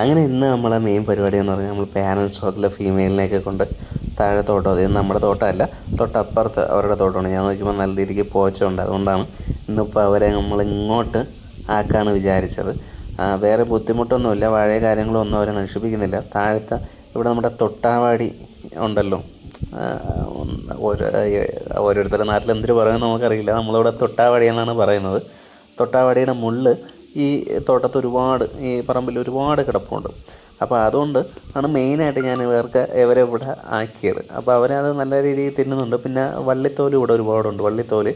അങ്ങനെ ഇന്ന് നമ്മളെ മെയിൻ പരിപാടി എന്ന് പറഞ്ഞാൽ നമ്മൾ പാനൽ ഷോട്ടിലെ ഫീമെയിലിനെയൊക്കെ കൊണ്ട് താഴെ തോട്ടം അത് നമ്മുടെ തോട്ടമല്ല തൊട്ടപ്പുറത്ത് അവരുടെ തോട്ടമാണ്. ഞാൻ നോക്കിയപ്പോൾ നല്ല രീതിക്ക് പോച്ചുണ്ട് അതുകൊണ്ടാണ് ഇന്നിപ്പോൾ അവരെ നമ്മൾ ഇങ്ങോട്ട് ആക്കാമെന്ന് വിചാരിച്ചത്. വേറെ ബുദ്ധിമുട്ടൊന്നുമില്ല. വാഴയ കാര്യങ്ങളൊന്നും അവരെ നശിപ്പിക്കുന്നില്ല. താഴത്തെ ഇവിടെ നമ്മുടെ തൊട്ടാവാടി ഉണ്ടല്ലോ. ഓരോ ഓരോരുത്തരുടെ നാട്ടിൽ എന്തിനു പറയുമെന്ന് നമുക്കറിയില്ല. നമ്മളിവിടെ തൊട്ടാവാടി എന്നാണ് പറയുന്നത്. തൊട്ടാവാടിയുടെ മുള്ള് ഈ തോട്ടത്ത് ഒരുപാട് ഈ പറമ്പിൽ ഒരുപാട് കിടപ്പുണ്ട്. അപ്പോൾ അതുകൊണ്ട് ആണ് മെയിനായിട്ട് ഞാൻ ഇവർക്ക് ഇവരെ ഇവിടെ ആക്കിയത് അപ്പോൾ അവരത് നല്ല രീതിയിൽ തിന്നുന്നുണ്ട്. പിന്നെ വള്ളിത്തോൽ ഇവിടെ ഒരുപാടുണ്ട് വള്ളിത്തോൽ.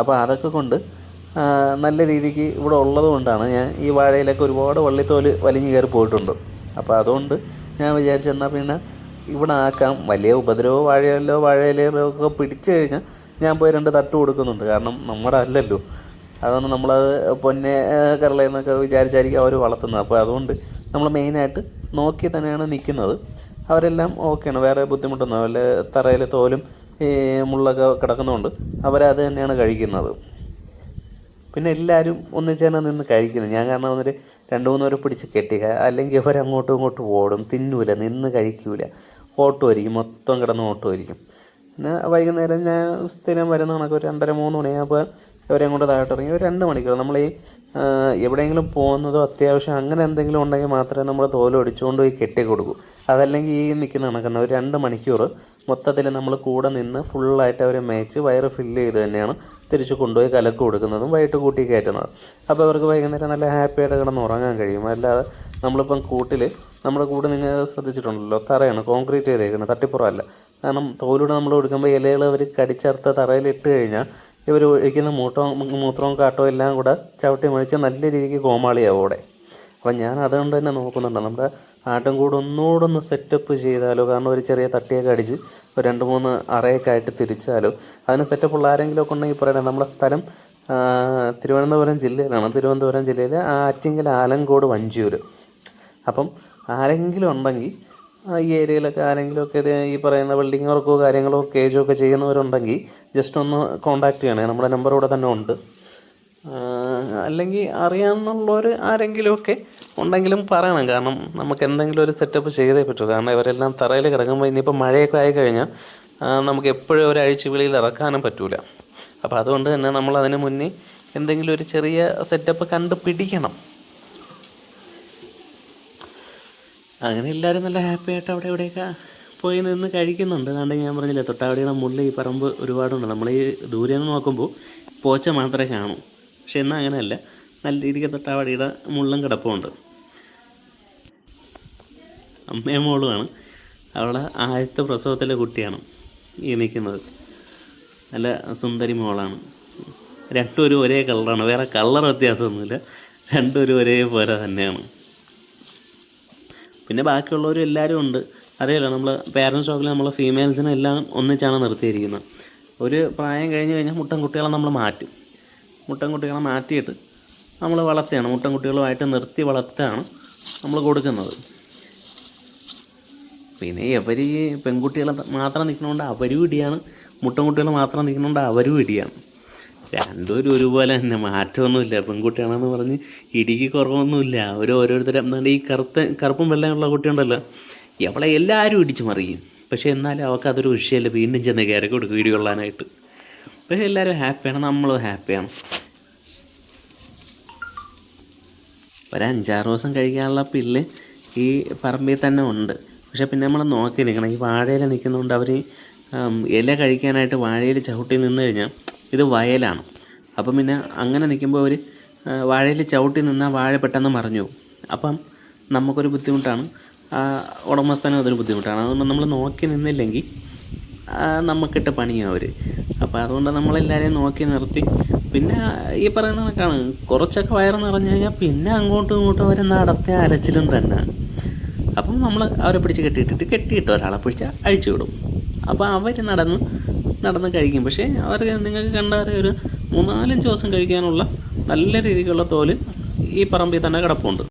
അപ്പോൾ അതൊക്കെ കൊണ്ട് നല്ല രീതിക്ക് ഇവിടെ ഉള്ളത് കൊണ്ടാണ് ഞാൻ ഈ വാഴയിലൊക്കെ ഒരുപാട് വള്ളിത്തോൽ വലിഞ്ഞു കയറി പോയിട്ടുണ്ട്. അപ്പോൾ അതുകൊണ്ട് ഞാൻ വിചാരിച്ചെന്നാൽ പിന്നെ ഇവിടെ ആക്കാം. വലിയ ഉപദ്രവോ വാഴയിലോ വാഴയിലോ ഒക്കെ പിടിച്ചു കഴിഞ്ഞാൽ ഞാൻ പോയി രണ്ട് തട്ട് കൊടുക്കുന്നുണ്ട്. കാരണം നമ്മുടെ അല്ലല്ലോ. അതുകൊണ്ട് നമ്മളത് പൊന്നെ കരളയെന്നൊക്കെ വിചാരിച്ചായിരിക്കും അവർ വളർത്തുന്നത്. അപ്പോൾ അതുകൊണ്ട് നമ്മൾ മെയിനായിട്ട് നോക്കി തന്നെയാണ് നിൽക്കുന്നത്. അവരെല്ലാം ഓക്കെയാണ് വേറെ ബുദ്ധിമുട്ടൊന്നും വല്ല തറയിൽ തോലും ഈ മുള്ളൊക്കെ കിടക്കുന്നതുകൊണ്ട് അവരത് തന്നെയാണ് കഴിക്കുന്നത്. പിന്നെ എല്ലാവരും ഒന്നിച്ചാണ് നിന്ന് കഴിക്കുന്നത് ഞാൻ കാരണം വന്നിട്ട് രണ്ട് മൂന്ന് പിടിച്ച് കെട്ടി അല്ലെങ്കിൽ ഇവരങ്ങോട്ടും ഇങ്ങോട്ടും ഓടും. തിന്നൂല നിന്ന് കഴിക്കൂല. ഓട്ടുമായിരിക്കും മൊത്തം കിടന്ന് ഓട്ടുമായിരിക്കും പിന്നെ വൈകുന്നേരം ഞാൻ സ്ഥിരം വരുന്ന കണക്ക് ഒരു രണ്ടര മൂന്ന് മണിയാകുമ്പോൾ ഇവരെ കൊണ്ട് താഴോട്ട് ഇറങ്ങി ഒരു രണ്ട് മണിക്കൂർ നമ്മൾ ഈ എവിടെയെങ്കിലും പോകുന്നതോ അത്യാവശ്യം അങ്ങനെ എന്തെങ്കിലും ഉണ്ടെങ്കിൽ മാത്രമേ നമ്മൾ തോലൊടിച്ചുകൊണ്ട് പോയി കെട്ടി കൊടുക്കൂ. അതല്ലെങ്കിൽ ഈ നിൽക്കുന്ന കണക്കുന്ന ഒരു രണ്ട് മണിക്കൂർ മൊത്തത്തിൽ നമ്മൾ കൂടെ നിന്ന് ഫുള്ളായിട്ട് അവരെ മേച്ച് വയറ് ഫില്ല് ചെയ്ത് തന്നെയാണ് തിരിച്ച് കൊണ്ടുപോയി കലക്ക് കൊടുക്കുന്നതും വൈകിട്ട് കൂട്ടി കയറ്റുന്നത്. അപ്പോൾ അവർക്ക് വൈകുന്നേരം നല്ല ഹാപ്പിയായിട്ട് കിടന്ന് ഉറങ്ങാൻ കഴിയും. അല്ലാതെ നമ്മളിപ്പം കൂട്ടിൽ നമ്മുടെ കൂടെ നിങ്ങൾ ശ്രദ്ധിച്ചിട്ടുണ്ടല്ലോ തറയാണ് കോൺക്രീറ്റ് ചെയ്തേക്കുന്നത് തട്ടിപ്പുറമല്ല. കാരണം തോലൂടെ നമ്മൾ കൊടുക്കുമ്പോൾ ഇലകൾ അവർ കടിച്ചറുത്ത തറയിൽ ഇട്ട് കഴിഞ്ഞാൽ ഇവർ ഒഴിക്കുന്ന മൂട്ടവും മൂത്രവും കാട്ടവും എല്ലാം കൂടെ ചവിട്ടി മഴിച്ച് നല്ല രീതിക്ക് കോമാളിയാവും അവിടെ. അപ്പം ഞാൻ അതുകൊണ്ട് തന്നെ നോക്കുന്നുണ്ട്. നമ്മുടെ ആട്ടും കൂടെ ഒന്നുകൂടെ ഒന്ന് സെറ്റപ്പ് ചെയ്താലോ കാരണം ഒരു ചെറിയ തട്ടിയൊക്കെ അടിച്ച് ഒരു രണ്ട് മൂന്ന് അറയൊക്കെ ആയിട്ട് തിരിച്ചാലോ അതിന് സെറ്റപ്പ് ഉള്ള ആരെങ്കിലും ഒക്കെ ഉണ്ടെങ്കിൽ പറയണം നമ്മുടെ സ്ഥലം തിരുവനന്തപുരം ജില്ലയിലാണ്. തിരുവനന്തപുരം ജില്ലയിലെ ആറ്റിങ്കൽ ആലങ്കോട് വഞ്ചിയൂർ അപ്പം ആരെങ്കിലും ഉണ്ടെങ്കിൽ ഈ ഏരിയയിലൊക്കെ ആരെങ്കിലും ഒക്കെ ഇത് ഈ പറയുന്ന വെൽഡിങ് വർക്കോ കാര്യങ്ങളോ കേജോ ഒക്കെ ചെയ്യുന്നവരുണ്ടെങ്കിൽ ജസ്റ്റ് ഒന്ന് കോൺടാക്റ്റ് ചെയ്യണേ. നമ്മുടെ നമ്പർ ഇവിടെ തന്നെ ഉണ്ട്. അല്ലെങ്കിൽ അറിയാമെന്നുള്ളവർ ആരെങ്കിലുമൊക്കെ ഉണ്ടെങ്കിലും പറയണം. കാരണം നമുക്ക് എന്തെങ്കിലും ഒരു സെറ്റപ്പ് ചെയ്തേ പറ്റൂ. കാരണം ഇവരെല്ലാം തറയിൽ കിടക്കുമ്പോൾ ഇനിയിപ്പോൾ മഴയൊക്കെ ആയി കഴിഞ്ഞാൽ നമുക്ക് എപ്പോഴും ഒരാഴ്ച വെളിയിൽ ഇറക്കാനും പറ്റൂല. അപ്പോൾ അതുകൊണ്ട് തന്നെ നമ്മൾ അതിന് മുന്നേ എന്തെങ്കിലും ഒരു ചെറിയ സെറ്റപ്പ് കണ്ട് അങ്ങനെ എല്ലാവരും നല്ല ഹാപ്പി ആയിട്ട് അവിടെ ഇവിടെയൊക്കെ പോയി നിന്ന് കഴിക്കുന്നുണ്ട്. അതുകൊണ്ട് ഞാൻ പറഞ്ഞില്ലേ തൊട്ടാവടിയുടെ മുള്ളിൽ ഈ പറമ്പ് ഒരുപാടുണ്ട്. നമ്മൾ ഈ ദൂരെ നിന്ന് നോക്കുമ്പോൾ പോച്ച മാത്രമേ കാണൂ. പക്ഷെ എന്നാൽ അങ്ങനെയല്ല. നല്ല രീതിക്ക് തൊട്ടാവടിയുടെ മുള്ളും കിടപ്പുണ്ട് അമ്മയും മോളുമാണ്. അവളെ ആദ്യത്തെ പ്രസവത്തിലെ കുട്ടിയാണ് ഈ നിൽക്കുന്നത്. നല്ല സുന്ദരി മോളാണ്. രണ്ടും ഒരു കളറാണ് വേറെ കളർ വ്യത്യാസമൊന്നുമില്ല. രണ്ടും ഒരു ഒരേ പോലെ തന്നെയാണ്. പിന്നെ ബാക്കിയുള്ളവരും എല്ലാവരും ഉണ്ട്. അറിയാലോ നമ്മൾ പേരൻസ് ഷോക്കിൽ നമ്മൾ ഫീമെയിൽസിനെ എല്ലാം ഒന്നിച്ചാണ് നിർത്തിയിരിക്കുന്നത്. ഒരു പ്രായം കഴിഞ്ഞ് കഴിഞ്ഞാൽ മുട്ടൻ കുട്ടികളെ നമ്മൾ മാറ്റും. മുട്ടൻ കുട്ടികളെ മാറ്റിയിട്ട് നമ്മൾ വളർത്തുകയാണ്. മുട്ടൻ കുട്ടികളുമായിട്ട് നിർത്തി വളർത്താണ് നമ്മൾ കൊടുക്കുന്നത്. പിന്നെ ഇവർ ഈ പെൺകുട്ടികളെ മാത്രം നിൽക്കുന്നതുകൊണ്ട് അവരും ഇടിയാണ്. മുട്ടൻ കുട്ടികൾ മാത്രം നിൽക്കുന്നതുകൊണ്ട് അവരും ഇടിയാണ്. രണ്ടുപേരും ഒരുപോലെ തന്നെ. മാറ്റമൊന്നുമില്ല. പെൺകുട്ടിയാണെന്ന് പറഞ്ഞ് ഇടിക്ക് കുറവൊന്നുമില്ല. അവർ ഓരോരുത്തരും എന്നാണ്ട് ഈ കറുത്ത കറുപ്പും വെള്ളമുള്ള കുട്ടിയുണ്ടല്ലോ. അവളെ എല്ലാവരും ഇടിച്ച് മറിയും. പക്ഷേ എന്നാലും അവൾക്ക് അതൊരു വിഷയമല്ല. വീണ്ടും ചെന്ന് കയറി കൊടുക്കും ഇടി കൊള്ളാനായിട്ട്. പക്ഷേ എല്ലാവരും ഹാപ്പിയാണ്. നമ്മളും ഹാപ്പിയാണ്. ഒരു അഞ്ചാറ് ദിവസം കഴിക്കാനുള്ള പില്ല് ഈ പറമ്പിൽ തന്നെ ഉണ്ട്. പക്ഷേ പിന്നെ നമ്മൾ നോക്കി നിൽക്കണം. ഈ വാഴയിൽ നിൽക്കുന്നതുകൊണ്ട് അവർ ഇല കഴിക്കാനായിട്ട് വാഴയിൽ ചവിട്ടി നിന്ന് കഴിഞ്ഞാൽ ഇത് വയലാണ്. അപ്പം പിന്നെ അങ്ങനെ നിൽക്കുമ്പോൾ അവർ വാഴയിൽ ചവിട്ടി നിന്നാൽ വാഴ പെട്ടെന്ന് മറിഞ്ഞു അപ്പം നമുക്കൊരു ബുദ്ധിമുട്ടാണ്. ഉടമസ്ഥനും അതൊരു ബുദ്ധിമുട്ടാണ്. അതുകൊണ്ട് നമ്മൾ നോക്കി നിന്നില്ലെങ്കിൽ നമുക്കിട്ട നമുക്കിട്ട് പണിയും അവർ അപ്പോൾ അതുകൊണ്ട് നമ്മളെല്ലാവരെയും നോക്കി നിർത്തി. പിന്നെ ഈ പറയുന്ന കണക്കാണ്. കുറച്ചൊക്കെ വയറ് നിറഞ്ഞു കഴിഞ്ഞാൽ പിന്നെ അങ്ങോട്ടും ഇങ്ങോട്ടും അവർ നടത്തിയ അരച്ചിലും തന്നെ. അപ്പം നമ്മൾ അവരെ പിടിച്ച് കെട്ടിയിട്ടിട്ട് കെട്ടിയിട്ട് ഒരാളെ പിടിച്ച് അഴിച്ചു വിടും. അപ്പോൾ അവർ നടന്ന് നടന്ന് കഴിക്കും. പക്ഷേ അവർക്ക് നിങ്ങൾക്ക് കണ്ടാൽ ഒരു മൂന്നാലഞ്ച് ദിവസം കഴിക്കാനുള്ള നല്ല രീതിക്കുള്ള തോൽ ഈ പറമ്പിൽ തന്നെ കിടപ്പുണ്ട്.